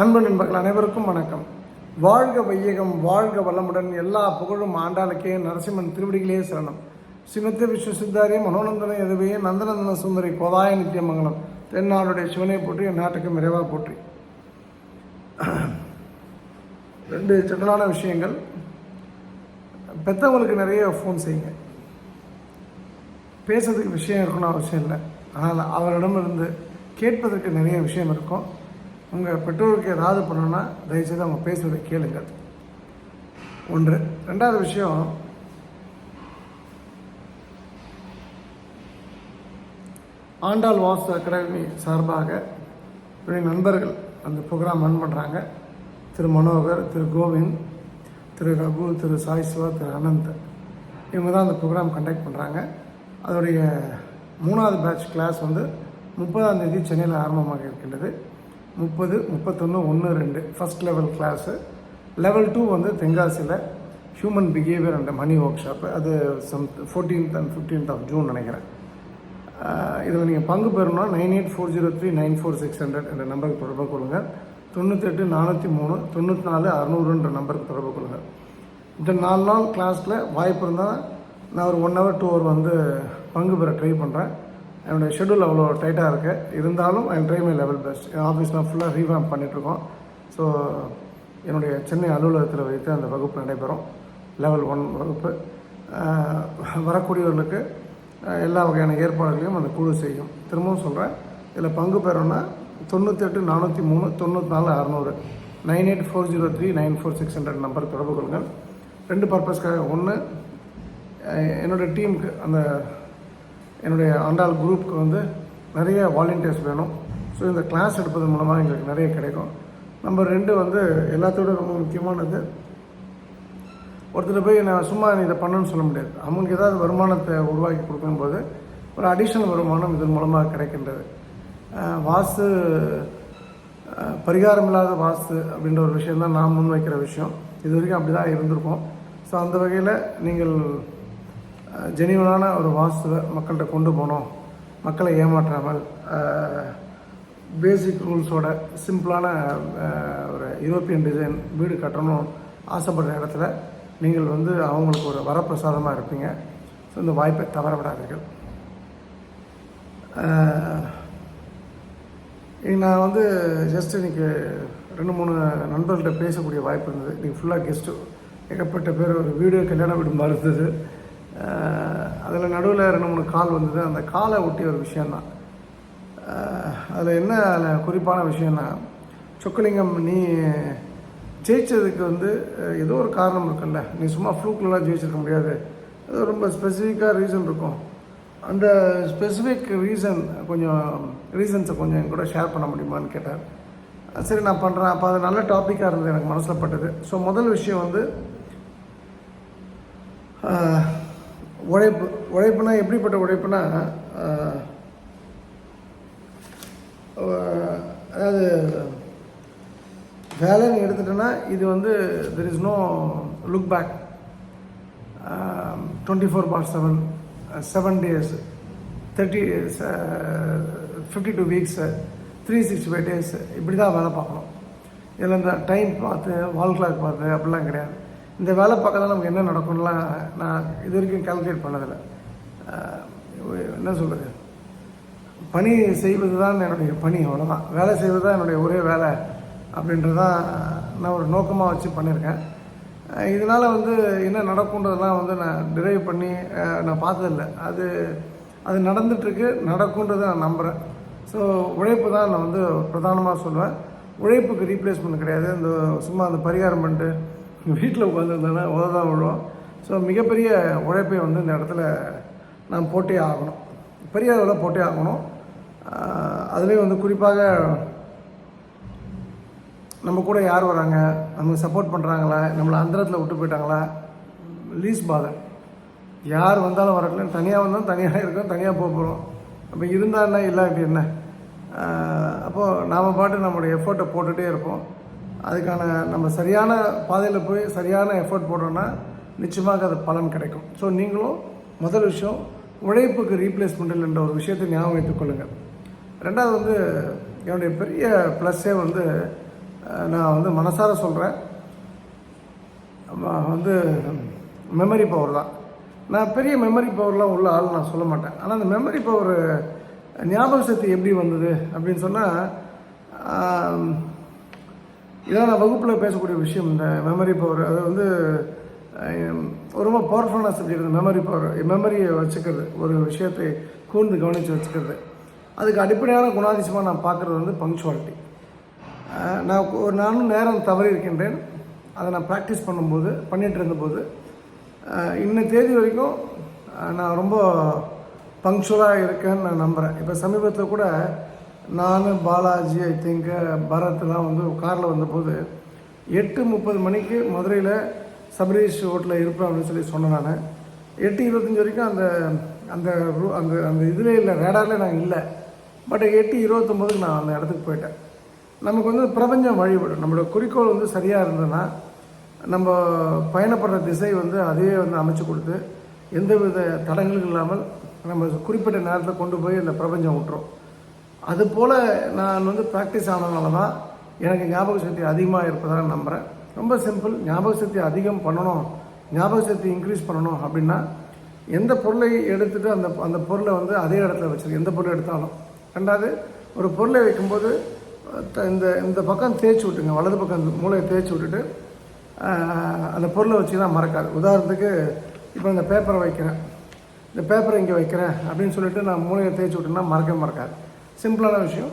அன்பு நண்பர்கள் அனைவருக்கும் வணக்கம். வாழ்க வையகம் வாழ்க வளமுடன் எல்லா புகழும் ஆண்டாளுக்கே நரசிம்மன் திருவடிகளே சரணம். சிமத்த விஸ்வ சித்தாரி மனோநந்தன எதுவே நந்தநந்தன சுந்தரி கோதாய நித்தியமங்கலம் தென்னாளுடைய சிவனை போற்றி என் நாட்டுக்கு நிறைவாக போற்றி. ரெண்டு சிக்கலான விஷயங்கள். பெற்றவங்களுக்கு நிறைய ஃபோன் செய்யுங்க. பேசுறதுக்கு விஷயம் இருக்கணும் அவசியம் இல்லை. ஆனால் அவரிடமிருந்து கேட்பதற்கு நிறைய விஷயம் இருக்கும். உங்கள் பெற்றோருக்கு ஏதாவது பண்ணணும்னா தயவுசெய்து அவங்க பேசுவதை கேளுங்கள். ஒன்று. ரெண்டாவது விஷயம் ஆண்டாள் வாஸ்து அகாடமி சார்பாக என்னுடைய நண்பர்கள் அந்த ப்ரோக்ராம் ரன் பண்ணுறாங்க திரு மனோகர் திரு கோவிந்த் திரு ரகு திரு சாய் திரு அனந்த். இவங்க தான் அந்த ப்ரோக்ராம் கண்டக்ட் பண்ணுறாங்க அதோடைய மூணாவது பேட்ச் கிளாஸ் வந்து முப்பதாம் தேதி சென்னையில் ஆரம்பமாக இருக்கின்றது. முப்பது முப்பத்தொன்று ஒன்று ரெண்டு. First level class level two வந்து தென்காசியில் human behaviour and money workshop அது some fourteenth and fifteenth of June நினைக்கிறேன். இதில் நீங்கள் பங்கு பெறணும்னா nine eight four zero three nine four six hundred என்ற நம்பருக்கு தொடர்பு கொள்ளுங்கள் தொண்ணூத்தெட்டு நானூற்றி மூணு தொண்ணூற்றி நாலு அறநூறுன்ற நம்பருக்கு தொடர்பு கொள்ளுங்கள் இந்த நாலு நாள் கிளாஸில் வாய்ப்பு இருந்தால் நான் ஒரு ஒன் ஹவர் டூ ஹவர் வந்து பங்கு பெற ட்ரை பண்ணுறேன் என்னுடைய ஷெடியூல் அவ்வளோ டைட்டாக இருக்குது இருந்தாலும் I try my level best என் ஆஃபீஸ்லாம் ஃபுல்லாக ரீஃபார்ம் பண்ணிகிட்ருக்கோம் ஸோ என்னுடைய சென்னை அலுவலகத்தில் வைத்து அந்த வகுப்பு நடைபெறும். லெவல் ஒன் வகுப்பு. வரக்கூடியவர்களுக்கு எல்லா வகையான ஏற்பாடுகளையும் அந்த குழு செய்யும். திரும்பவும் சொல்கிறேன் இதில் பங்கு பெறணும்னா தொண்ணூத்தெட்டு நானூற்றி மூணு தொண்ணூற்றி நாலு அறநூறு. Nine eight four zero three nine four six hundred number தொடர்பு கொள்ளுங்கள். ரெண்டு பர்பஸ்க்காக ஒன்று என்னோடய டீமுக்கு அந்த என்னுடைய ஆண்டாள் குரூப்புக்கு வந்து நிறைய வாலண்டியர்ஸ் வேணும். ஸோ இந்த கிளாஸ் எடுப்பதன் மூலமாக எங்களுக்கு நிறைய கிடைக்கும். நம்பர் ரெண்டு வந்து எல்லாத்தோட ரொம்ப முக்கியமானது ஒருத்தர் போய் நான் சும்மா இதை பண்ணணும்னு சொல்ல முடியாது. அவங்களுக்கு ஏதாவது வருமானத்தை உருவாக்கி கொடுக்கும்போது ஒரு அடிஷ்னல் வருமானம் இதன் மூலமாக கிடைக்கின்றது. வாஸ்து பரிகாரம் இல்லாத வாஸ்து அப்படின்ற ஒரு விஷயம் தான் நான் முன்வைக்கிற விஷயம். இது வரைக்கும் அப்படி தான் இருந்திருக்கோம். ஸோ அந்த வகையில் நீங்கள் ஜெனிவனான ஒரு வாஸ்துவை மக்கள்கிட்ட கொண்டு போகணும் மக்களை ஏமாற்றாமல் பேசிக் ரூல்ஸோட சிம்பிளான ஒரு யூரோப்பியன் டிசைன் வீடு கட்டணும் ஆசைப்படுற இடத்துல நீங்கள் வந்து அவங்களுக்கு ஒரு வரப்பிரசாதமாக இருப்பீங்க. ஸோ இந்த வாய்ப்பை தவற விடாதீர்கள். நான் வந்து ஜஸ்ட் இன்னைக்கு ரெண்டு மூணு நண்பர்கள்ட்ட பேசக்கூடிய வாய்ப்பு இருந்தது. இன்றைக்கி ஃபுல்லாக கெஸ்ட்டு ஏகப்பட்ட பேர் ஒரு வீடியோ கல்யாண வீடு மாதிரி இருந்தது. அதில் நடுவில் ரெண்டு மூணு கால் வந்தது. அந்த காலை ஒட்டி ஒரு விஷயந்தான் அதில் என்ன அதில் குறிப்பான விஷயம்னா சொக்கலிங்கம் நீ ஜெயித்ததுக்கு வந்து ஏதோ ஒரு காரணம் இருக்குல்ல. நீ சும்மா ஃப்ளூக்லலாம் ஜெயிச்சிருக்க முடியாது. அது ரொம்ப ஸ்பெசிஃபிக்காக ரீசன் இருக்கும். அந்த ஸ்பெசிஃபிக் ரீசன் கொஞ்சம் ரீசன்ஸை கொஞ்சம் என் கூட ஷேர் பண்ண முடியுமான்னு கேட்டார் சரி நான் பண்ணுறேன் அப்போ அது நல்ல டாப்பிக்காக இருந்தது எனக்கு மனசில் பட்டது. ஸோ முதல் விஷயம் வந்து உழைப்பு உழைப்புனா எப்படிப்பட்ட உழைப்புனா அதாவது வேலைன்னு எடுத்துட்டோன்னா இது வந்து there is no look back twenty four bar seven seven days thirty fifty two weeks three sixty five days இப்படி தான் வேலை பார்க்கணும். இதில் இந்த டைம் பார்த்து வால் கிளாக் பார்த்து அப்படிலாம் கிடையாது. இந்த வேலை பார்க்க நமக்கு என்ன நடக்கும்லாம் நான் இது வரைக்கும் கால்குலேட் பண்ணதில்லை. என்ன சொல்கிறது பணி செய்வது தான் என்னுடைய பணி அவ்வளோதான் வேலை செய்வது தான் என்னுடைய ஒரே வேலை அப்படின்றது தான் நான் ஒரு நோக்கமாக வச்சு பண்ணியிருக்கேன். இதனால் வந்து என்ன நடக்குன்றதெல்லாம் வந்து நான் டிரைவ் பண்ணி நான் பார்த்ததில்ல. அது அது நடந்துட்டுருக்கு நடக்குன்றதை நான் நம்புகிறேன் ஸோ உழைப்பு தான் நான் வந்து பிரதானமாக சொல்லுவேன் உழைப்புக்கு ரீப்ளேஸ்மெண்ட் கிடையாது. இந்த சும்மா அந்த பரிகாரம் பண்ணிட்டு வீட்டில் உட்காந்துருந்தேன்னா உததான் விழுவோம் ஸோ மிகப்பெரிய உழைப்பை வந்து இந்த இடத்துல நான் போட்டே ஆகணும். பெரிய அளவில் போட்டே ஆகணும். அதுலேயும் வந்து குறிப்பாக நம்ம கூட யார் வராங்க? நமக்கு சப்போர்ட் பண்ணுறாங்களா நம்மளை அந்தரத்தில் விட்டு போயிட்டாங்களா? லீஸ் பாதர் யார் வந்தாலும் வரட்டும் தனியாக வந்தாலும் தனியாக இருக்கோம் தனியாக போக போகிறோம் அப்போ இருந்தால் என்ன இல்லாட்டி என்ன? அப்போது நாம் பாட்டு நம்மளுடைய எஃபர்ட்டை போட்டுகிட்டே இருப்போம். அதுக்கான நம்ம சரியான பாதையில் போய் சரியான எஃபர்ட் போடுறோன்னா நிச்சயமாக அது பலன் கிடைக்கும். ஸோ நீங்களும் முதல் விஷயம் உழைப்புக்கு ரீப்ளேஸ்மெண்ட் இல்லைன்ற ஒரு விஷயத்தை ஞாபகம் வைத்துக் கொள்ளுங்கள் ரெண்டாவது வந்து என்னுடைய பெரிய ப்ளஸ்ஸே வந்து நான் வந்து மனசார சொல்கிறேன் வந்து மெமரி பவர் தான். நான் பெரிய மெமரி பவர்லாம் உள்ள ஆள் நான் சொல்ல மாட்டேன். ஆனால் அந்த மெமரி பவர் ஞாபக சக்தி எப்படி வந்தது அப்படின்னு சொன்னால் இதான் நான் வகுப்பில் பேசக்கூடிய விஷயம் இந்த மெமரி பவர் அது வந்து ரொம்ப பவர்ஃபுல்லான சப்ஜெக்ட் மெமரி பவர் மெமரியை வச்சுக்கிறது ஒரு விஷயத்தை கூர்ந்து கவனித்து வச்சுக்கிறது. அதுக்கு அடிப்படையான குணாதிசமாக நான் பார்க்குறது வந்து பங்க்சுவாலிட்டி நான் ஒரு நானும் நேரம் தவறி இருக்கின்றேன். அதை நான் ப்ராக்டிஸ் பண்ணும்போது பண்ணிகிட்டு இருந்தபோது இன்ன தேதி வரைக்கும் நான் ரொம்ப பங்க்சுவலாக இருக்கேன்னு நான் நம்புகிறேன் இப்போ சமீபத்தில் கூட நான் பாலாஜி ஐ திங்க் பரத்லாம் வந்து காரில் வந்தபோது எட்டு முப்பது மணிக்கு மதுரையில் சபரீஷ் ஹோட்டலில் இருப்பேன் அப்படின்னு சொல்லி சொன்னேன் நான். எட்டு இருபத்தஞ்சி வரைக்கும் அந்த அந்த ரூ- அந்த அந்த இதில் இல்லை ரேடாரில் நான் இல்லை. பட் எட்டு இருபத்தொம்போதுக்கு நான் அந்த இடத்துக்கு போயிட்டேன். நமக்கு வந்து பிரபஞ்சம் வழிபடும். நம்மளோட குறிக்கோள் வந்து சரியாக இருந்ததுன்னா நம்ம பயணப்படுற திசை வந்து அதையே வந்து அமைச்சு கொடுத்து எந்தவித தடங்களும் இல்லாமல் நம்ம குறிப்பிட்ட நேரத்தில் கொண்டு போய் அந்த பிரபஞ்சம் விட்டுரும் அது போல் நான் வந்து ப்ராக்டிஸ் ஆனதுனால தான் எனக்கு ஞாபக சக்தி அதிகமாக இருப்பதாக நம்புகிறேன் ரொம்ப சிம்பிள் ஞாபக சக்தி அதிகம் பண்ணணும். ஞாபக சக்தி இன்க்ரீஸ் பண்ணணும் அப்படின்னா எந்த பொருளை எடுத்துகிட்டு அந்த அந்த பொருளை வந்து அதே இடத்துல வச்சுருக்கு எந்த பொருளை எடுத்தாலும். ரெண்டாவது ஒரு பொருளை வைக்கும்போது த- இந்த இந்த பக்கம் தேய்ச்சி விட்டுங்க. வலது பக்கம் இந்த மூளையை தேய்ச்சி விட்டுட்டு அந்த பொருளை வச்சுன்னா மறக்காது. உதாரணத்துக்கு இப்போ இந்த பேப்பரை வைக்கிறேன். இந்த பேப்பரை இங்கே வைக்கிறேன் அப்படின்னு சொல்லிட்டு நான் மூளையை தேய்ச்சி விட்டேன்னா மறக்கவே மறக்காது. சிம்பிளான விஷயம்.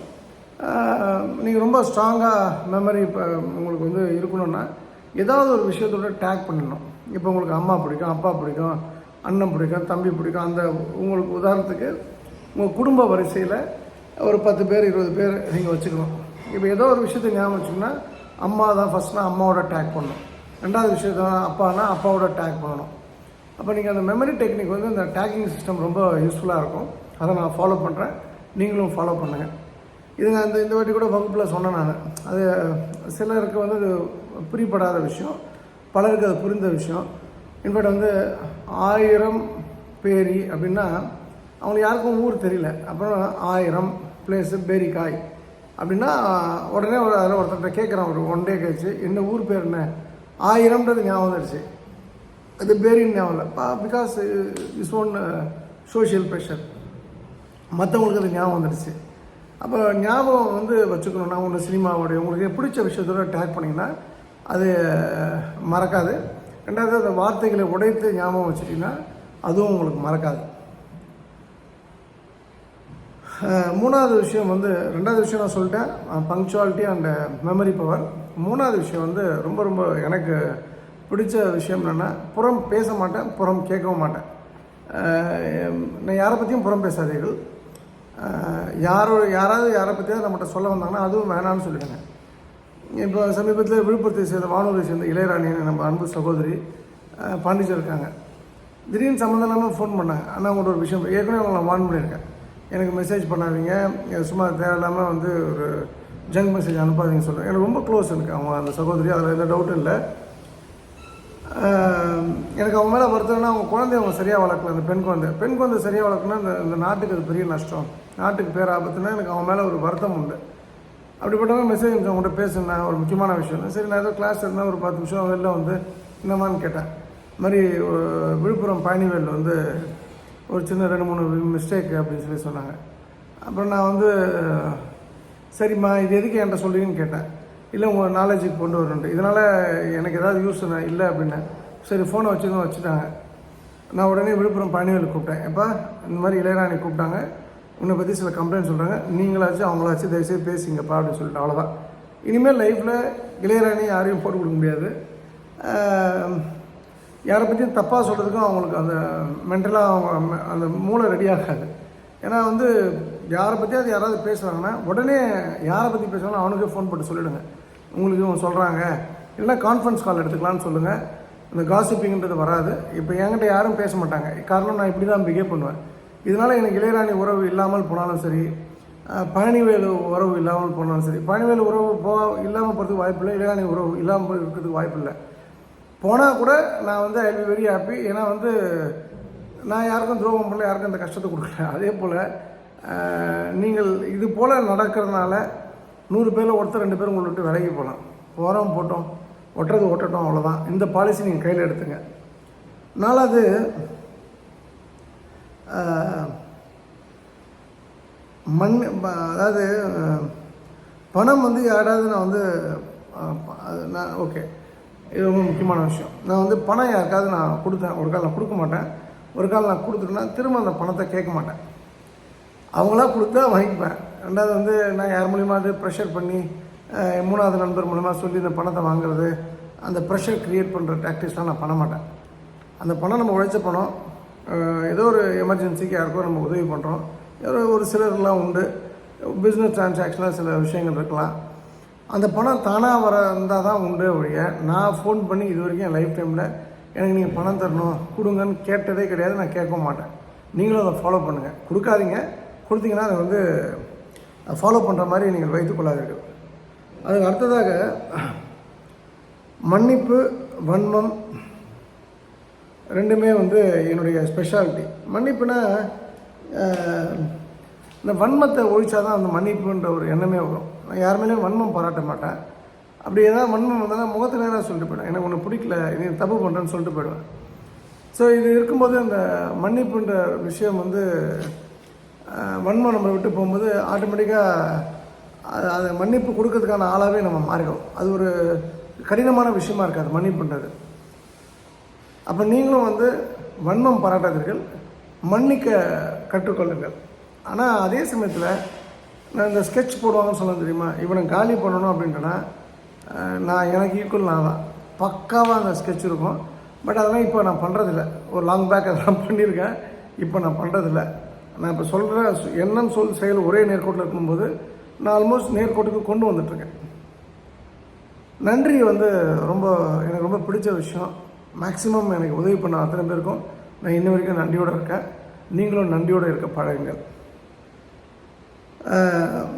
நீங்கள் ரொம்ப ஸ்ட்ராங்காக மெமரி இப்போ உங்களுக்கு வந்து இருக்கணும்னா ஏதாவது ஒரு விஷயத்தோட டேக் பண்ணிடணும் இப்போ உங்களுக்கு அம்மா பிடிக்கும் அப்பா பிடிக்கும் அண்ணன் பிடிக்கும் தம்பி பிடிக்கும். அந்த உங்களுக்கு உதாரணத்துக்கு உங்கள் குடும்ப வரிசையில் ஒரு பத்து பேர் இருபது பேர் நீங்கள் வச்சுக்கணும். இப்போ ஏதோ ஒரு விஷயத்தை ஞாபகம் வச்சிங்கன்னா அம்மா தான் ஃபஸ்ட்னா அம்மாவோட டேக் பண்ணணும். ரெண்டாவது விஷயத்த அப்பானா அப்பாவோட டேக் பண்ணணும். அப்போ நீங்கள் அந்த மெமரி டெக்னிக் வந்து அந்த டேக்கிங் சிஸ்டம் ரொம்ப யூஸ்ஃபுல்லாக இருக்கும். அதை நான் ஃபாலோ பண்ணுறேன் நீங்களும் ஃபாலோ பண்ணுங்கள் இது நான் இந்த இந்த வாட்டி கூட வகுப்பில் சொன்னேன் நான். அது சிலருக்கு வந்து அது புரியப்படாத விஷயம். பலருக்கு அது புரிந்த விஷயம். இன்ஃபேக்ட் வந்து ஆயிரம் பேரி அப்படின்னா அவங்களுக்கு யாருக்கும் ஊர் தெரியல. அப்புறம் ஆயிரம் பிளேஸு பேரிக்காய் அப்படின்னா உடனே ஒரு அதில் ஒருத்தர்கிட்ட கேட்குறான் ஒரு ஒன் டே கழிச்சு என்ன ஊர் பேர் என்ன? ஆயிரம்ன்றது ஞாபகம் வந்துடுச்சு அது பேரின் ஞாபகம் இல்லை. Because is one social pressure மற்றவங்களுக்கு அது ஞாபகம் வந்துடுச்சு. அப்போ ஞாபகம் வந்து வச்சுக்கணும்னா உங்கள் சினிமாவுடைய உங்களுக்கு பிடிச்ச விஷயத்தோட டேக் பண்ணிங்கன்னா அது மறக்காது. ரெண்டாவது அந்த வார்த்தைகளை உடைத்து ஞாபகம் வச்சுட்டிங்கன்னா அதுவும் உங்களுக்கு மறக்காது. மூணாவது விஷயம் வந்து ரெண்டாவது விஷயம் நான் சொல்லிட்டேன். பங்க்சுவாலிட்டி அண்ட் மெமரி பவர் மூணாவது விஷயம் வந்து ரொம்ப ரொம்ப எனக்கு பிடிச்ச விஷயம் என்னென்னா புறம் பேச மாட்டேன் புறம் கேட்கவும் மாட்டேன். நான் யாரை பற்றியும் புறம் பேசாதீர்கள். யாரோ யாராவது யாரை பற்றியாவது நம்மகிட்ட சொல்ல வந்தாங்கன்னா அதுவும் வேணான்னு சொல்லிடுங்க. இப்போ சமீபத்தில் விழுப்புரத்தை சேர்ந்த வானூரை சேர்ந்த இளையராணின்னு நம்ம அன்பு சகோதரி அஹ், பாண்டிச்சேரி இருக்காங்க. திடீர்னு சம்மந்தம் இல்லாமல் ஃபோன் பண்ணாங்க. ஆனால் உங்களோட ஒரு விஷயம் ஏற்கனவே அவங்கள வார்ன் பண்ணியிருக்கேன். எனக்கு மெசேஜ் பண்ணாதீங்க. சும்மா தேவையில்லாமல் வந்து ஒரு ஜங்க் மெசேஜ் அனுப்பாதீங்கன்னு சொல்கிறேன் எனக்கு ரொம்ப க்ளோஸ் எனக்கு அவங்க அந்த சகோதரி அதில் எந்த டவுட்டும் இல்லை. எனக்கு அவங்க மேலே வருத்தம்னா அவங்க குழந்தைய அவங்க சரியாக வளர்க்கல அந்த பெண் குழந்தை. பெண் குழந்தை சரியாக வளர்க்கணும்னா இந்த இந்த நாட்டுக்கு அது பெரிய நஷ்டம். நாட்டுக்கு பேர் ஆபத்துனா எனக்கு அவங்க மேலே ஒரு வருத்தம் உண்டு. அப்படிப்பட்டவங்க மெசேஜ் அவங்ககிட்ட அவங்கள்ட்ட பேசுனேன் ஒரு முக்கியமான விஷயம். சரி நான் ஏதோ கிளாஸ் இருந்தேன் ஒரு பத்து நிமிஷம் வெளில வந்து என்னமான்னு கேட்டேன். இது மாதிரி ஒரு விழுப்புரம் பயணிவேல் வந்து ஒரு சின்ன ரெண்டு மூணு மிஸ்டேக் அப்படின்னு சொல்லி சொன்னாங்க. அப்புறம் நான் வந்து சரிம்மா இது எதுக்கு என்கிட்ட சொல்றீங்கன்னு கேட்டேன். இல்லை உங்கள் நாலேஜுக்கு கொண்டு வரணுன்ட்டு இதனால் எனக்கு ஏதாவது யூஸ் இல்லை அப்படின்னேன் சரி ஃபோனை வச்சுருந்தோம் வச்சுட்டாங்க. நான் உடனே விழுப்புரம் பழனிவேல் கூப்பிட்டேன். எப்போ இந்த மாதிரி இளையராணி கூப்பிட்டாங்க. உன்னை பற்றி சில கம்ப்ளைண்ட் சொல்கிறாங்க நீங்களாச்சும் அவங்களாச்சும் தயவுசெய்து பேசிங்கப்பா அப்படின்னு சொல்லிட்டு அவ்வளோதான் இனிமேல் லைஃப்பில் இளையராணி யாரையும் போட்டு கொடுக்க முடியாது. யாரை பற்றியும் தப்பாக சொல்கிறதுக்கும் அவங்களுக்கு அந்த மென்டலாக அவங்க ம- அந்த மூளை ரெடியாகாது ஏன்னா வந்து யாரை பற்றியாவது யாராவது பேசுகிறாங்கன்னா உடனே யாரை பற்றி பேசுகிறாங்களோ அவனுக்கே ஃபோன் போட்டு சொல்லிவிடுங்க உங்களுக்கு இவங்க சொல்கிறாங்க இல்லைன்னா கான்ஃபரன்ஸ் கால் எடுத்துக்கலாம்னு சொல்லுங்கள் இந்த காசிப்பிங்கிறது வராது. இப்போ என்கிட்ட யாரும் பேச மாட்டாங்க. காரணம் நான் இப்படி தான் பிஹேவ் பண்ணுவேன். இதனால் எனக்கு இளையராணி உறவு இல்லாமல் போனாலும் சரி பழனிவேலு உறவு இல்லாமல் போனாலும் சரி பழனிவேலு உறவு போ இல்லாமல் போகிறதுக்கு வாய்ப்பு இல்லை இளையராணி உறவு இல்லாமல் இருக்கிறதுக்கு வாய்ப்பு இல்லை. போனால் கூட நான் வந்து ஐ பி வெரி ஹாப்பி ஏன்னா வந்து நான் யாருக்கும் துரோகம் பண்ணல யாருக்கும் இந்த கஷ்டத்தை கொடுக்கல. அதே போல் நீங்கள் இது போல் நடக்கிறதுனால நூறு பேரில் ஒருத்தர் ரெண்டு பேரும் உங்களை விட்டு விலகி போகலாம் போகிறோம் போட்டோம். ஒட்டுறது ஒட்டட்டும் அவ்வளோதான் இந்த பாலிசி நீங்கள் கையில் எடுத்துங்க. நாலாவது மண் ப- அதாவது பணம் வந்து யாராவது நான் வந்து நான் ஓகே இது ரொம்ப முக்கியமான விஷயம். நான் வந்து பணம் யாருக்காவது நான் கொடுத்தேன். ஒரு கால் நான் கொடுக்க மாட்டேன். ஒரு கால் நான் கொடுத்துட்டேன்னா திரும்ப அந்த பணத்தை கேட்க மாட்டேன். அவங்களா கொடுத்தா வாங்கிப்பேன். ரெண்டாவது வந்து நான் யார் மூலியமாவது ப்ரெஷர் பண்ணி மூணாவது நண்பர் மூலிமா சொல்லி இந்த பணத்தை வாங்குறது அந்த ப்ரெஷர் க்ரியேட் பண்ணுற டாக்டிக்ஸ்லாம் நான் பண்ண மாட்டேன். அந்த பணம் நம்ம உழைச்ச பணம் ஏதோ ஒரு எமர்ஜென்சிக்கு யாருக்கோ நம்ம உதவி பண்ணுறோம் ஏதோ ஒரு சிலர்லாம் உண்டு. பிஸ்னஸ் டிரான்சாக்ஷனில் சில விஷயங்கள் இருக்கலாம். அந்த பணம் தானாக வர இருந்தால் தான் உண்டு ஒழிய நான் ஃபோன் பண்ணி இது வரைக்கும் என் லைஃப் டைமில் எனக்கு நீங்கள் பணம் தரணும் கொடுங்கன்னு கேட்டதே கிடையாது நான் கேட்க மாட்டேன். நீங்களும் அதை ஃபாலோ பண்ணுங்கள் கொடுக்காதீங்க. கொடுத்தீங்கன்னா அதை வந்து ஃபாலோ பண்ணுற மாதிரி நீங்கள் வைத்துக் கொள்ளாதீர்கள் அதுக்கு அடுத்ததாக மன்னிப்பு வன்மம் ரெண்டுமே வந்து என்னுடைய ஸ்பெஷாலிட்டி மன்னிப்புனா இந்த வன்மத்தை ஒழிச்சா தான் அந்த மன்னிப்புன்ற ஒரு எண்ணமே வரும். நான் யார் வன்மம் பாராட்ட மாட்டேன். அப்படி ஏதாவது வன்மம் வந்தால் முகத்தில் நேராக சொல்லிட்டு போயிடுவேன். எனக்கு ஒன்று பிடிக்கல நீ தப்பு பண்ணுறேன்னு சொல்லிட்டு போயிடுவேன். ஸோ இது இருக்கும்போது அந்த மன்னிப்புன்ற விஷயம் வந்து வன்மம் நம்மளை விட்டு போகும்போது ஆட்டோமேட்டிக்காக அதை மன்னிப்பு கொடுக்கறதுக்கான ஆளாகவே நம்ம மாறிடும் அது ஒரு கடினமான விஷயமா இருக்காது மன்னிப்புன்றது அப்போ நீங்களும் வந்து வன்மம் பாராட்டாதீர்கள் மன்னிக்க கற்றுக்கொள்ளுங்கள். ஆனால் அதே சமயத்தில் நான் இந்த ஸ்கெட்ச் போடுவாங்கன்னு சொல்ல தெரியுமா? இவனை காலி பண்ணணும் அப்படின்றனா நான் எனக்கு ஈக்குவல் நான் தான். பக்காவாக அந்த ஸ்கெட்ச் இருக்கும். பட் அதெல்லாம் இப்போ நான் பண்ணுறதில்ல ஒரு லாங் பேக் அதெல்லாம் பண்ணியிருக்கேன். இப்போ நான் பண்ணுறதில்ல நான் இப்போ சொல்கிற எண்ணம் சொல் செயல் ஒரே நேர்கோட்டில் இருக்கும்போது நான் ஆல்மோஸ்ட் நேர்கோட்டுக்கு கொண்டு வந்துட்ருக்கேன் நன்றி வந்து ரொம்ப எனக்கு ரொம்ப பிடிச்ச விஷயம். மேக்ஸிமம் எனக்கு உதவி பண்ண அத்தனை பேருக்கும் நான் இன்ன வரைக்கும் நன்றியோடு இருக்கேன். நீங்களும் நன்றியோடு இருக்க பழகுங்கள்.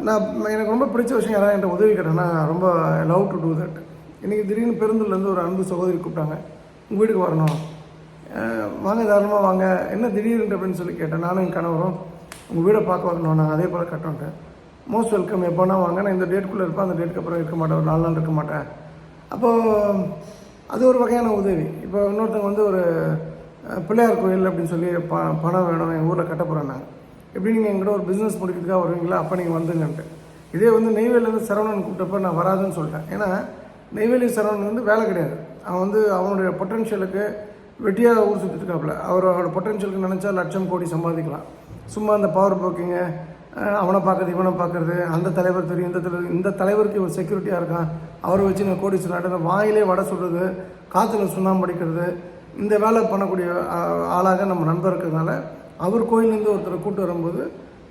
நான் எனக்கு ரொம்ப பிடிச்ச விஷயம் யாராவது என்கிட்ட உதவி கேட்டேன்னா ரொம்ப லவ் டு டூ தட் இன்றைக்கி திடீர்னு பெருந்தூர்லேருந்து ஒரு அன்பு சகோதரி கூப்பிட்டாங்க. உங்கள் வீட்டுக்கு வரணும். வாங்க தாராளமாக வாங்க. என்ன திடீர்னு அப்படின்னு சொல்லி கேட்டேன். நானும் என் கணவரும் உங்கள் வீடை பார்க்க வரணும் நாங்கள் அதே போல் கட்டோன்ட்டேன் மோஸ்ட் வெல்கம் எப்போனா வாங்க. நான் இந்த டேட்டுக்குள்ளே இருப்பேன். அந்த டேட்டுக்கு அப்புறம் இருக்க மாட்டேன். ஒரு நாலு நாள் இருக்க மாட்டேன். அப்போது அது ஒரு வகையான உதவி. இப்போ இன்னொருத்தவங்க வந்து ஒரு பிள்ளையார் கோயில் அப்படின்னு சொல்லி ப பணம் வேணும். எங்கள் ஊரில் கட்ட போகிறேன் நாங்கள் எப்படி நீங்கள் எங்கிட்ட ஒரு பிஸ்னஸ் முடிக்கிறதுக்காக வருவீங்களா? அப்போ நீங்கள் வந்துங்கன்ட்டு. இதே வந்து நெய்வேலியிலேருந்து சரவணன் கூப்பிட்டப்போ நான் வராதுன்னு சொல்லிட்டேன். ஏன்னா நெய்வேலி சரவணன் வந்து வேலை கிடையாது. அவன் வந்து அவனுடைய பொட்டன்ஷியலுக்கு வெட்டியாக ஊர் சுற்றிட்டு இருக்காப்புல அவரோட பொட்டன்ஷியலுக்கு நினச்சா லட்சம் கோடி சம்பாதிக்கலாம். சும்மா அந்த பவர் போக்கிங்க அவனை பார்க்கறது இவனை பார்க்குறது அந்த தலைவர் தெரியும் இந்த தலைவர் இந்த தலைவருக்கு இவன் செக்யூரிட்டியாக இருக்கான். அவரை வச்சு நான் கோடி சொல்லாட்டு வாயிலே வடை சுடுறது காற்றுல சுண்ணாம்பு அடிக்கிறது இந்த வேலை பண்ணக்கூடிய ஆளாக நம்ம நண்பர் இருக்கிறதுனால அவர் கோயிலேருந்து ஒருத்தரை கூட்டு வரும்போது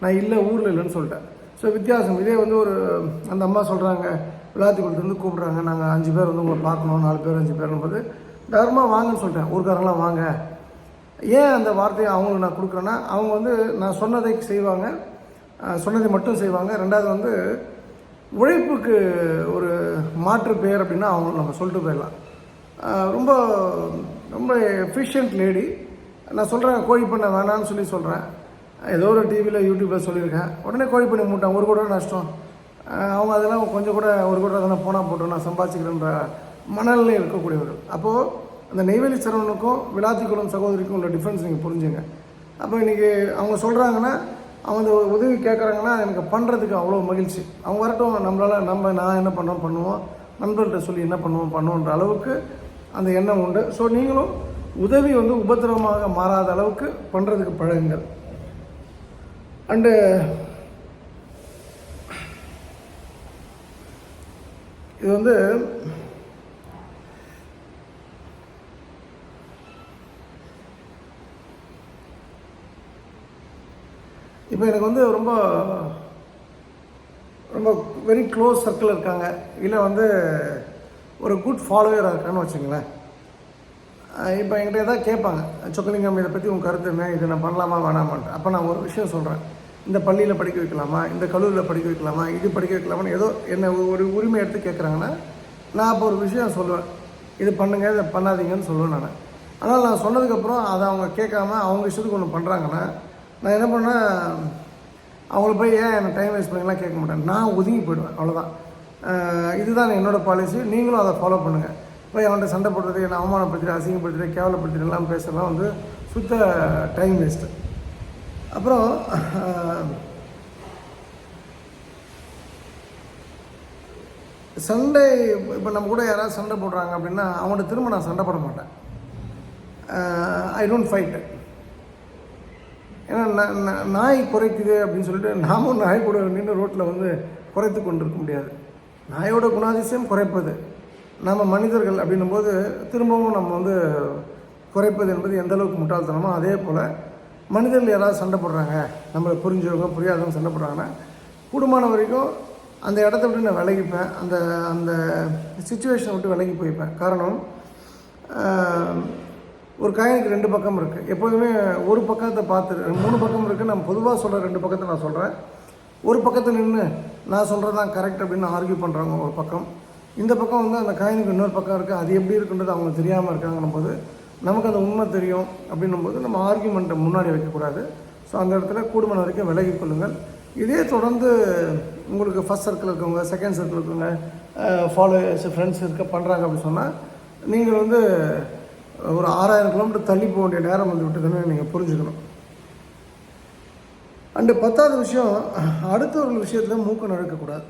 நான் இல்லை ஊரில் இல்லைன்னு சொல்லிட்டேன். ஸோ வித்தியாசம். இதே வந்து ஒரு அந்த அம்மா சொல்கிறாங்க விளாத்திக்குளத்துலேருந்து கூப்பிட்றாங்க. நாங்கள் அஞ்சு பேர் வந்து உங்களை பார்க்கணும் நாலு பேர் அஞ்சு பேருன்னும் போது வாங்கன்னு சொல்லிட்டேன். ஊருக்காரங்களாம் வாங்க. ஏன் அந்த வார்த்தையை அவங்களுக்கு நான் கொடுக்குறேன்னா அவங்க வந்து நான் சொன்னதை செய்வாங்க. சொன்னதை மட்டும் செய்வாங்க. ரெண்டாவது வந்து உழைப்புக்கு ஒரு மாற்று பெயர் அப்படின்னா அவங்க நம்ம சொல்லிட்டு போயிடலாம். ரொம்ப ரொம்ப எஃபிஷியன்ட் லேடி நான் சொல்கிறேன் கோழி பண்ண வேணாம்னு சொல்லி சொல்கிறேன் ஏதோ ஒரு டிவியில் யூடியூப்பில் சொல்லியிருக்கேன். உடனே கோழி பண்ணி மூட்டான். ஒரு கூட நஷ்டம். அவங்க அதெல்லாம் கொஞ்சம் கூட ஒரு கூட அதெல்லாம் போனால் போட்டோம். நான் சம்பாதிச்சுக்கிறேன்ற மனநிலை இருக்கக்கூடியவர்கள். அப்போது அந்த நெய்வேலி சரவணனுக்கும் விளாத்திக்குளம் சகோதரிக்கும் உள்ள டிஃப்ரென்ஸ் நீங்கள் புரிஞ்சுங்க. அப்போ இன்றைக்கி அவங்க சொல்கிறாங்கன்னா அவங்க அந்த உதவி கேட்குறாங்கன்னா எனக்கு பண்ணுறதுக்கு அவ்வளோ மகிழ்ச்சி. அவங்க வரட்டும் நம்மளால் நம்ம நான் என்ன பண்ணோம் பண்ணுவோம். நண்பர்கிட்ட சொல்லி என்ன பண்ணுவோம் பண்ணுவோன்ற அளவுக்கு அந்த எண்ணம் உண்டு. ஸோ நீங்களும் உதவி வந்து உபத்திரவமாக மாறாத அளவுக்கு பண்ணுறதுக்கு பழகுங்கள். அண்டு இது வந்து இப்போ எனக்கு வந்து ரொம்ப ரொம்ப வெரி க்ளோஸ் சர்க்கிள் இருக்காங்க. இல்லை வந்து ஒரு குட் ஃபாலோவராக இருக்கான்னு வச்சுங்களேன் இப்போ என்கிட்ட எதாவது கேட்பாங்க. சொக்கலிங்கம் இதை பற்றி உங்கள் கருத்து என்ன இதை நான் பண்ணலாமா வேணாமான்ட்டு. அப்போ நான் ஒரு விஷயம் சொல்கிறேன் இந்த பள்ளியில் படிக்க வைக்கலாமா? இந்த கல்லூரியில் படிக்க வைக்கலாமா? இது படிக்க வைக்கலாமான்னு ஏதோ என்னை ஒரு உரிமை எடுத்து கேட்குறாங்கன்னா நான் அப்போ ஒரு விஷயம் சொல்லுவேன். இது பண்ணுங்க இதை பண்ணாதீங்கன்னு சொல்லுவேன் நான். ஆனால் நான் சொன்னதுக்கப்புறம் அதை அவங்க கேட்காம அவங்க இஷ்டத்துக்கு ஒன்று பண்ணுறாங்கன்னா நான் என்ன பண்ணேன் அவங்கள போய் ஏன் எனக்கு டைம் வேஸ்ட் பண்ணிலாம் கேட்க மாட்டேன். நான் ஒதுங்கி போயிடுவேன் அவ்வளோதான் இதுதான் என்னோடய பாலிசி நீங்களும் அதை ஃபாலோ பண்ணுங்கள் போய் அவன்கிட்ட சண்டை போடுறது என்னை அவமானப்படுத்திட்டு அசிங்கப்படுத்திட்டு கேவலப்படுத்திட்டு எல்லாம் பேசலாம் வந்து சுத்த டைம் வேஸ்ட்டு அப்புறம் சண்டை இப்போ நம்ம கூட யாராவது சண்டை போடுறாங்க அப்படின்னா அவங்கள்ட்ட திரும்ப நான் சண்டை போட மாட்டேன். ஐ டோன்ட் ஃபைட்டு ஏன்னா நாய் குறைக்குது அப்படின்னு சொல்லிட்டு நாமும் நாய் கூட நின்று ரோட்டில் வந்து குறைத்து கொண்டிருக்க முடியாது. நாயோட குணாதிசயம் குறைப்பது. நம்ம மனிதர்கள் அப்படின்னும் போது திரும்பவும் நம்ம வந்து குறைப்பது என்பது எந்த அளவுக்கு முட்டாள்தனமோ அதே போல் மனிதர்கள் யாராவது சண்டை போடுறாங்க நம்மளை புரிஞ்சவங்க புரியாதவங்க சண்டை போடுறாங்கன்னா கூடுமான வரைக்கும் அந்த இடத்த விட்டு நான் விலகிப்பேன் அந்த அந்த சுச்சுவேஷனை விட்டு விலகி போய்ப்பேன். காரணம் ஒரு காயினுக்கு ரெண்டு பக்கம் இருக்குது எப்போதுமே ஒரு பக்கத்தை பார்த்து மூணு பக்கம் இருக்குது நான் பொதுவாக சொல்கிற ரெண்டு பக்கத்தை நான் சொல்கிறேன் ஒரு பக்கத்தில் நின்று நான் சொல்கிறது தான் கரெக்ட் அப்படின்னு ஆர்கியூ பண்ணுறாங்க ஒரு பக்கம். இந்த பக்கம் வந்து அந்த காயினுக்கு இன்னொரு பக்கம் இருக்குது அது எப்படி இருக்குன்றது அவங்க தெரியாமல் இருக்காங்கன்னும் போது நமக்கு அந்த உண்மை தெரியும் அப்படின்னும் போது நம்ம ஆர்கியூமெண்ட்டை முன்னாடி வைக்கக்கூடாது. ஸோ அந்த இடத்துல கூடுமான வரைக்கும் விலகி கொள்ளுங்கள். இதே தொடர்ந்து உங்களுக்கு ஃபஸ்ட் சர்க்கிள் இருக்கவங்க செகண்ட் சர்க்கிள் இருக்கவங்க ஃபாலோயர்ஸ் ஃப்ரெண்ட்ஸ் இருக்க பண்ணுறாங்க அப்படின்னு சொன்னால் நீங்கள் வந்து ஒரு ஆறாயிரம் கிலோமீட்டர் தள்ளி போக வேண்டிய நேரம் வந்து விட்டதுன்னு நீங்கள் புரிஞ்சுக்கணும். அண்டு பத்தாவது விஷயம் அடுத்தவர்கள் விஷயத்தில் மூக்க நுழைக்கக்கூடாது.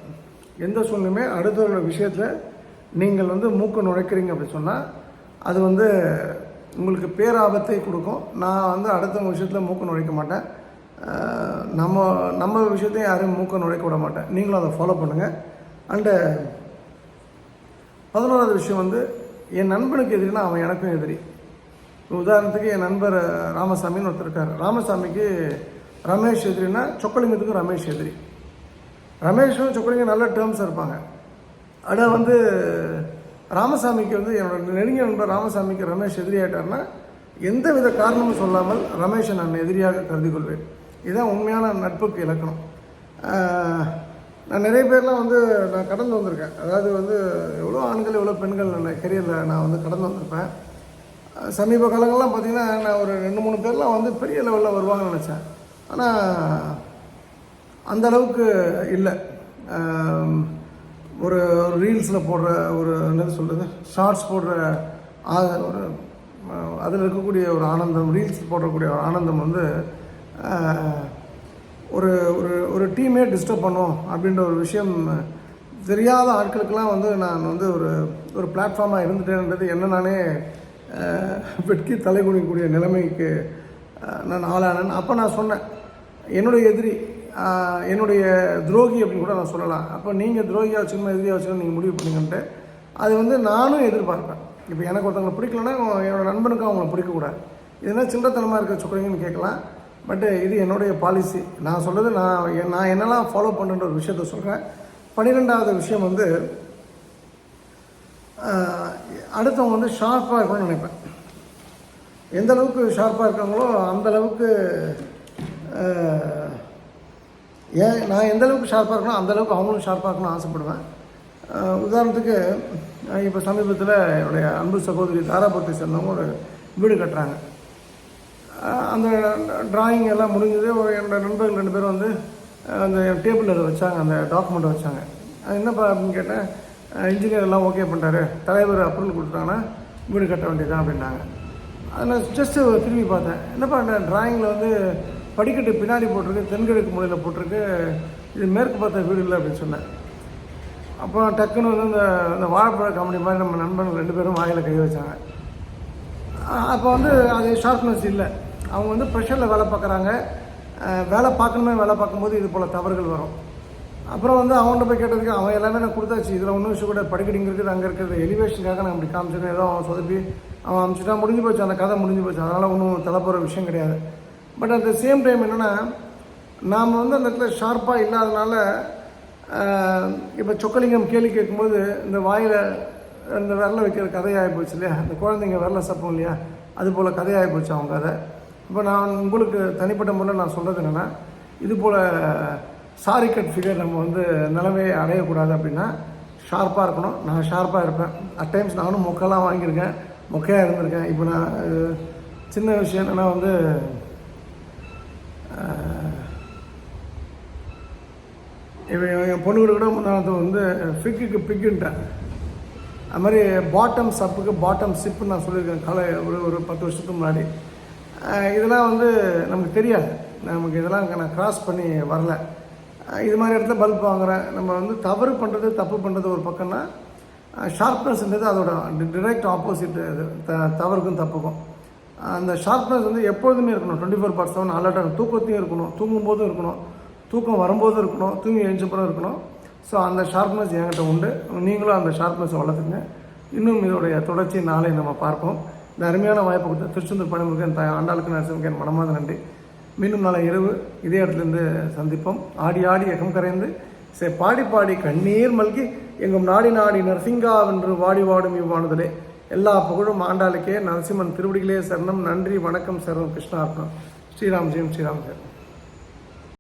எந்த சூழ்நிலையுமே அடுத்தவர்கள் விஷயத்தில் நீங்கள் வந்து மூக்க நுழைக்கிறீங்க அப்படின்னு சொன்னால் அது வந்து உங்களுக்கு பேராபத்தை கொடுக்கும். நான் வந்து அடுத்தவங்க விஷயத்தில் மூக்க நுழைக்க மாட்டேன். நம்ம நம்ம விஷயத்தையும் யாரையும் மூக்க நுழைக்க விட மாட்டேன். நீங்களும் அதை ஃபாலோ பண்ணுங்கள் அண்டு பதினோராவது விஷயம் வந்து என் நண்பனுக்கு எதிரினா அவன் எனக்கும் எதிரி. உதாரணத்துக்கு என் நண்பர் ராமசாமின்னு ஒருத்தர் இருக்கார். ராமசாமிக்கு ரமேஷ் எதிரினா சொக்கலிங்கத்துக்கும் ரமேஷ் எதிரி. ரமேஷும் சொக்கலிங்கம் நல்ல டேர்ம்ஸ் இருப்பாங்க. ஆனால் வந்து ராமசாமிக்கு வந்து என்னோட நெருங்கிய நண்பர் ராமசாமிக்கு ரமேஷ் எதிரி எந்த வித காரணமும் சொல்லாமல் ரமேஷை நான் எதிரியாக கருதி கொள்வேன். இதுதான் உண்மையான நட்புக்கு இலக்கணம். நான் நிறைய பேர்லாம் வந்து நான் கடந்து வந்திருக்கேன். அதாவது வந்து எவ்வளோ ஆண்கள் எவ்வளோ பெண்கள் நான் கெரியரில் நான் வந்து கடந்து வந்திருப்பேன். சமீப காலங்கள்லாம் பார்த்திங்கன்னா நான் ஒரு ரெண்டு மூணு பேர்லாம் வந்து பெரிய லெவலில் வருவாங்கன்னு நினச்சேன். ஆனால் அந்த அளவுக்கு இல்லை. ஒரு ரீல்ஸில் போடுற ஒரு என்னது சொல்கிறது ஷார்ட்ஸ் போடுற ஆ- ஒரு அதில் இருக்கக்கூடிய ஒரு ஆனந்தம் ரீல்ஸ் போடக்கூடிய ஒரு ஆனந்தம் வந்து ஒரு ஒரு டீமே டிஸ்டர்ப் பண்ணும் அப்படின்ற ஒரு விஷயம் தெரியாத ஆட்களுக்கெல்லாம் வந்து நான் வந்து ஒரு ஒரு பிளாட்ஃபார்மாக இருந்துட்டேன்றது என்ன நானே வெட்கி தலை குடிக்கக்கூடிய நிலைமைக்கு நான் ஆளானேன். அப்போ நான் சொன்னேன் என்னுடைய எதிரி என்னுடைய துரோகி அப்படின்னு கூட நான் சொல்லலாம். அப்போ நீங்கள் துரோகியாக வச்சுக்கணும் எதிரியாக வச்சுக்கணும் நீங்கள் முடிவு பண்ணுங்கன்ட்டு அது வந்து நானும் எதிர்பார்ப்பேன். இப்போ எனக்கு ஒருத்தவங்களை பிடிக்கலன்னா என்னோடய நண்பனுக்கும் அவங்கள பிடிக்கக்கூடாது. இதுனா சில்லத்தனமாக இருக்க சொல்கிறீங்கன்னு கேட்கலாம். பட்டு இது என்னுடைய பாலிசி நான் சொல்கிறது நான் என்- நான் என்னெல்லாம் ஃபாலோ பண்ணுன்ற ஒரு விஷயத்த சொல்கிறேன் பன்னிரெண்டாவது விஷயம் வந்து அடுத்தவங்க வந்து ஷார்ப்பாக இருக்கணும்னு நினைப்பேன். எந்த அளவுக்கு ஷார்ப்பாக இருக்காங்களோ அந்த அளவுக்கு ஏன் நான் எந்த அளவுக்கு ஷார்ப்பாக இருக்கணும் அந்த அளவுக்கு அவங்களும் ஷார்ப்பாக இருக்கணும்னு ஆசைப்படுவேன். உதாரணத்துக்கு இப்போ சமீபத்தில் என்னுடைய அன்பு சகோதரி தாராபுரத்தை சேர்ந்தவங்க ஒரு வீடு கட்டுறாங்க. அந்த டிராயிங் எல்லாம் முடிஞ்சது ஒரு நண்பர்கள் ரெண்டு பேரும் வந்து அந்த டேபிளில் அதை வச்சாங்க அந்த டாக்குமெண்ட்டை வச்சாங்க. அது என்னப்பா அப்படின்னு கேட்டேன் இன்ஜினியர் எல்லாம் ஓகே பண்ணிட்டாரு. தலைவர் அப்ரூவல் கொடுத்துட்டாங்கன்னா வீடு கட்ட வேண்டியதான் அப்படின்னாங்க. அதில் ஜஸ்ட்டு திரும்பி பார்த்தேன். என்னப்பா அந்த டிராயிங்கில் வந்து படிக்கட்டு பின்னாடி போட்டிருக்கு தென்கிழக்கு மூலையில் போட்டிருக்கு இது மேற்கு பார்த்த வீடு இல்லை அப்படின்னு சொன்னேன். அப்போ டக்குன்னு வந்து அந்த அந்த வாழைப்பழ காமெடி மாதிரி நம்ம நண்பர்கள் ரெண்டு பேரும் வாயில் கை வச்சாங்க. அப்போ வந்து அது ஷார்ப்னஸ் இல்லை. அவங்க வந்து ப்ரெஷரில் வேலை பார்க்குறாங்க. வேலை பார்க்கணுமே வேலை பார்க்கும்போது இது போல் தவறுகள் வரும். அப்புறம் வந்து அவன்கிட்ட போய் கேட்டதுக்கு அவன் எல்லாமே நான் கொடுத்தாச்சு. இதில் ஒன்றும் விஷயம் கூட படிக்கடிங்க இருக்குது அங்கே இருக்கிற எலிவேஷனுக்காக நான் அப்படி காமிச்சிருக்கேன். ஏதோ அவன் சொதப்பி அவன் அமிச்சுட்டா முடிஞ்சு போச்சு. அந்த கதை முடிஞ்சு போச்சு. அதனால் ஒன்றும் தலைப்போகிற விஷயம் கிடையாது. But at the same time என்னென்னா நாம் வந்து அந்த இடத்துல ஷார்ப்பாக இல்லாதனால இப்போ சொக்கலிங்கம் கேள்வி கேட்கும்போது இந்த வாயில் இந்த விரலை வைக்கிற கதையாகி போச்சு இல்லையா? அந்த குழந்தைங்க விரலை சப்போம் இல்லையா? அது போல் கதையாகி போச்சு அவங்க கதை. இப்போ நான் உங்களுக்கு தனிப்பட்ட முறையில் நான் சொல்கிறது என்னென்னா இது போல் சாரி கட் ஃபிகர் நம்ம வந்து நிலைமையை அடையக்கூடாது அப்படின்னா ஷார்ப்பாக இருக்கணும். நான் ஷார்ப்பாக இருப்பேன். அட் டைம்ஸ் நானும் மொக்கெல்லாம் வாங்கியிருக்கேன். மொக்கையாக இருந்திருக்கேன். இப்போ நான் சின்ன விஷயம் என்னென்னா வந்து இவன் என் பொண்ணுகிட்ட கூட முன்னாடி வந்து ஃபிக்குக்கு பிக்குன்ட்டேன் அது மாதிரி பாட்டம் சப்புக்கு பாட்டம் சிப்புன்னு நான் சொல்லியிருக்கேன். கலை ஒரு ஒரு பத்து வருஷத்துக்கு முன்னாடி. இதெல்லாம் வந்து நமக்கு தெரியாது. நமக்கு இதெல்லாம் நான் கிராஸ் பண்ணி வரல. இது மாதிரி இடத்துல பல்ப் வாங்குகிறேன் நம்ம வந்து தவறு பண்ணுறது தப்பு பண்ணுறது ஒரு பக்கம்னா ஷார்ப்னஸ்ன்றது அதோட டிரெக்ட் ஆப்போசிட் இது த தவறுக்கும் தப்புக்கும். அந்த ஷார்ப்னஸ் வந்து எப்பொழுதுமே இருக்கணும். டுவெண்ட்டி ஃபோர் பார் செவன் அலர்ட்டாக தூக்கத்தையும் இருக்கணும். தூங்கும்போதும் இருக்கணும். தூக்கம் வரும்போதும் இருக்கணும். தூங்கி எழுந்தப்புறம் இருக்கணும். ஸோ அந்த ஷார்ப்னஸ் என்கிட்ட உண்டு. நீங்களும் அந்த ஷார்ப்னஸ் வளர்த்துங்க இன்னும் இதோடைய தொடர்ச்சி நாளை நம்ம பார்ப்போம். இந்த அருமையான வாய்ப்பு கொடுத்த திருச்செந்தூர் பணிமுருகன் தாய் ஆண்டாளுக்கு நரசிம்மக்கு என் நன்றி. மீண்டும் நாளை இரவு இதே இடத்துலேருந்து சந்திப்போம். ஆடி ஆடி எகம் கரைந்து சே பாடி பாடி கண்ணீர் மல்கி எங்கும் நாடி நாடி நரசிங்காவென்று வாடி வாடும் இவ்வாணுதலே எல்லா புகழும் ஆண்டாளுக்கே நரசிம்மன் திருவடிகளே சரணம். நன்றி வணக்கம் சரணம் கிருஷ்ணார்ப்பணம். ஸ்ரீராம் ஜெயம் ஸ்ரீராம் ஜெயம்.